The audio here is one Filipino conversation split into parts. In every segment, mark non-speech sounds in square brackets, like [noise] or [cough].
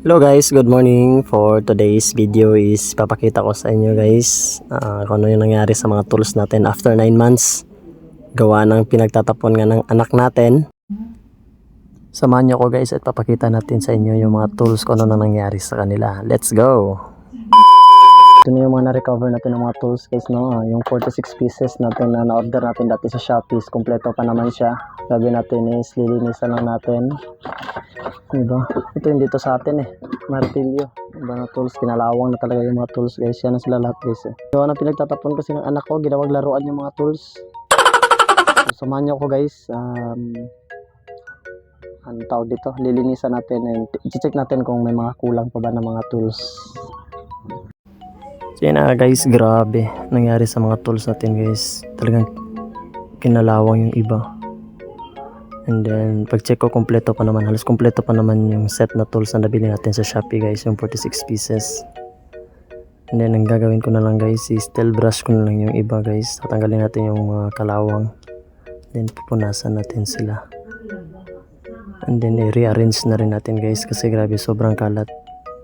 Hello guys, good morning. For today's video is papakita ko sa inyo guys ah, kung ano yung nangyari sa mga tools natin after 9 months. Gawa ng pinagtatapon nga ng anak natin. Samahan niyo ko guys at papakita natin sa inyo yung mga tools kung ano na nangyari sa kanila. Let's go! Ito na yung mga na-recover natin ng mga tools guys no. Ah, Yung 46 pieces natin na na-order natin dati sa Shopee. Kompleto pa naman siya. Sabi natin is lilinisan lang natin. Diba? Ito yung dito sa atin eh. Martilyo. Iba na tools. Kinalawang na talaga yung mga tools guys. Yan na sila lahat guys eh. Gawa na pinagtatapon kasi ng anak ko. Ginawag laruan yung mga tools. So, samahan niyo ako guys. Um, ano tawag dito? Lilinisan natin and i-check natin kung may mga kulang pa ba ng mga tools. So yun na guys, grabe. Nangyari sa mga tools natin guys. Talagang kinalawang yung iba. And then, pag-check ko, kompleto pa naman. Halos kompleto pa naman yung set na tools na nabili natin sa Shopee guys. Yung 46 pieces. And then, ang gagawin ko na lang guys is still brush ko na lang yung iba guys. Tatanggalin natin yung mga kalawang. Then, pupunasan natin sila. And then, i-rearrange na rin natin guys. Kasi grabe, sobrang kalat.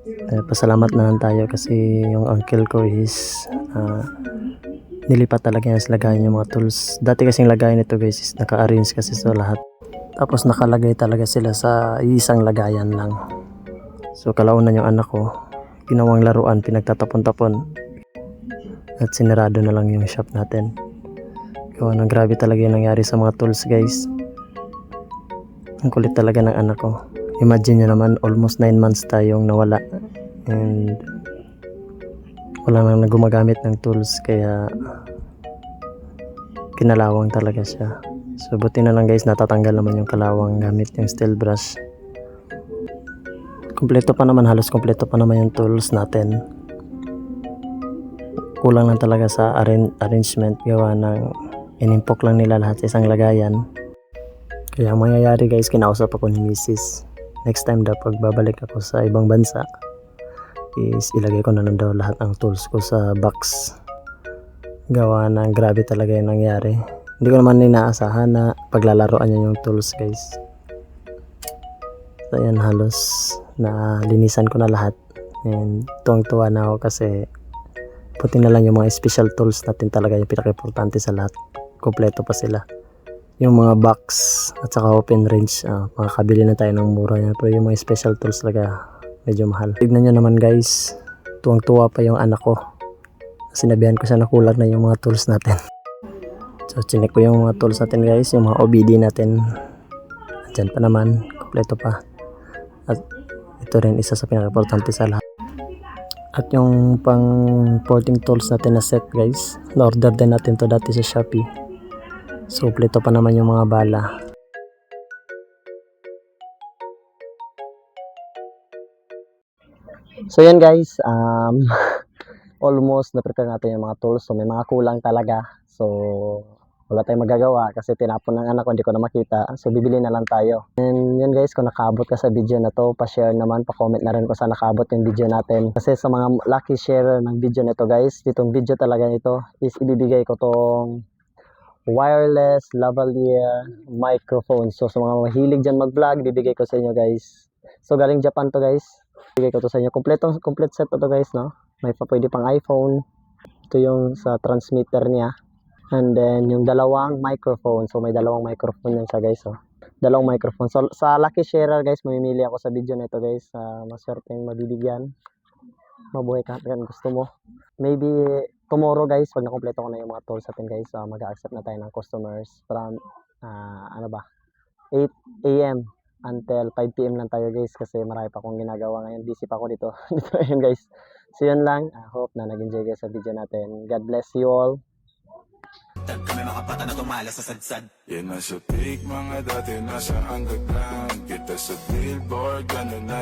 Eh, pasalamat na lang tayo kasi yung uncle ko is ah, nilipat talaga niya sa lagayan yung mga tools. Dati kasing lagayan nito guys is naka-arrange kasi sa lahat. Tapos nakalagay talaga sila sa isang lagayan lang. So kalaunan yung anak ko, ginawang laruan, pinagtatapon-tapon. At sinarado na lang yung shop natin. Gawa ng grabe talaga yung nangyari sa mga tools guys. Ang kulit talaga ng anak ko. Imagine nyo naman, almost 9 months tayong nawala. And wala nang gumagamit ng tools kaya kinalawang talaga siya. So buti na lang guys natatanggal naman yung kalawang gamit yung steel brush. Kompleto pa naman, halos kompleto pa naman yung tools natin. Kulang lang talaga sa arran- arrangement gawa ng inimpok lang nila lahat sa isang lagayan. Kaya ang mangyayari guys, kinausap ako ni Mrs. Next time daw pag babalik ako sa ibang bansa is ilagay ko na lang daw lahat ng tools ko sa box. Gawa ng grabe talaga yung nangyari. Hindi ko naman inaasahan na paglalaroan niya yung tools guys. So yan halos na linisan ko na lahat. And tuwang-tuwa na ako kasi puti na lang yung mga special tools natin talaga yung pinaka-importante sa lahat. Kompleto pa sila yung mga box at saka open range ah, makakabili na tayo ng mura yan pero yung mga special tools talaga medyo mahal tignan nyo naman guys tuwang tuwa pa yung anak ko sinabihan ko siya na kulang na yung mga tools natin [laughs] so chinek ko yung mga tools natin guys yung mga OBD natin dyan pa naman kompleto pa at ito rin isa sa pinaka-importante sa lahat at yung pang porting tools natin na set guys na-order din natin to dati sa Shopee So, pleto pa naman yung mga bala. So, yan guys. Um, [laughs] almost na-prepare natin yung mga tools. So, may mga kulang talaga. So, wala tayong magagawa kasi tinapon ng anak ko, hindi ko na makita. So, bibili na lang tayo. And yan guys, kung nakaabot ka sa video na to, pa-share naman, pa-comment na rin kung saan nakaabot yung video natin. Kasi sa mga lucky sharer ng video nito guys, ditong video talaga nito is ibibigay ko tong wireless lavalier microphone. So sa mga mahilig dyan mag-vlog, bibigay ko sa inyo guys. So galing Japan to guys. Bibigay ko to sa inyo. Kompletong complete set to, to guys, no? May pa pwede pang iPhone. Ito yung sa transmitter niya. And then yung dalawang microphone. So may dalawang microphone yan siya guys, oh. Dalawang microphone. So sa lucky sharer guys, mamimili ako sa video na ito guys. Uh, maswerte yung mabibigyan. Mabuhay ka yan gusto mo. Maybe tomorrow guys, pag nakompleto ko na yung mga tools natin guys, uh, mag-accept na tayo ng customers from, ah, ano ba, 8 a.m. until 5 p.m. lang tayo guys kasi marami pa akong ginagawa ngayon. Busy pa ako dito. [laughs] dito ayun guys. So yun lang. I hope na nag-enjoy guys sa video natin. God bless you all. Kami mga bata na tumala sa sadsad. Yan nasa peak mga dati nasa underground. Kita sa billboard, ganun na